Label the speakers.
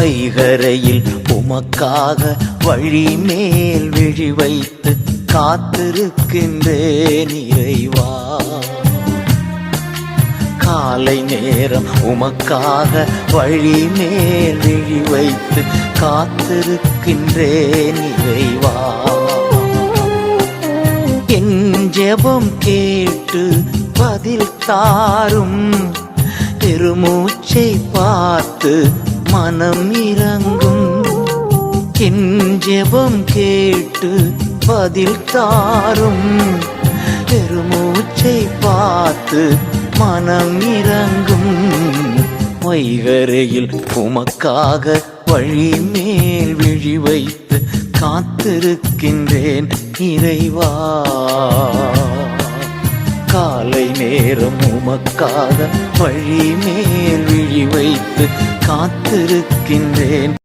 Speaker 1: வைகரையில் உமக்காக வழி மேல் விழி வைத்து காத்திருக்கின்றேன் இறைவா. காலை நேரம் உமக்காக வழி மேல் விழி வைத்து காத்திருக்கின்றேன் இறைவா. என் ஜெபம் கேட்டு பதில் தாரும் பெருமூச்சை பார்த்து மனம் இறங்கும் என் ஜெபம் கேட்டு பதில் தாரும். பெருமூச்சை பார்த்து மனம் இறங்கும் வைகரையில் உமக்காக வழி மேல் விழி வைத்து காத்திருக்கின்றேன் இறைவா. காலை நேரம் உமக்காக வழி மேல் காத்திருக்கின்றேன்.